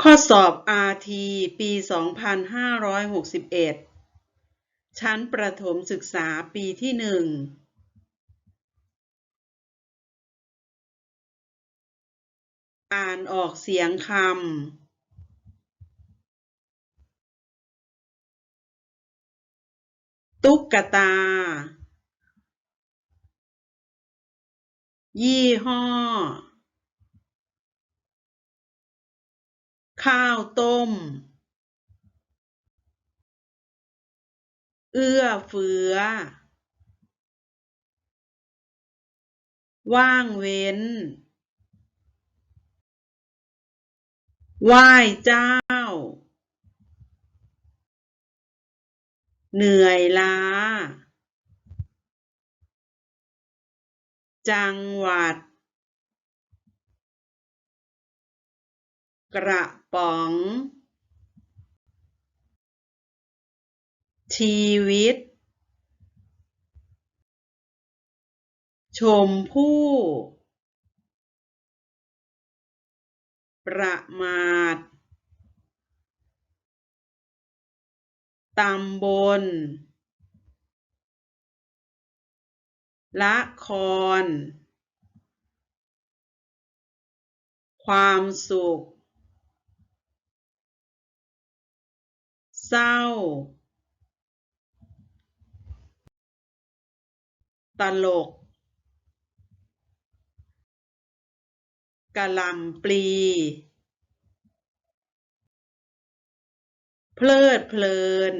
ข้อสอบ RT ปี 2561 ชั้นประถมศึกษาปีที่หนึ่งอ่านออกเสียงคำ ตุ๊กตา ยี่ห้อ ข้าวต้ม เอื้อเฟื้อ ว่างเว้น ไหว้เจ้า เหนื่อยล้า จังหวัด กระป๋อง ชีวิต ชมพู่ ประมาทตำบล ละคร ความสุข เศร้า ตลกกะลำปลี เพลิดเพลิน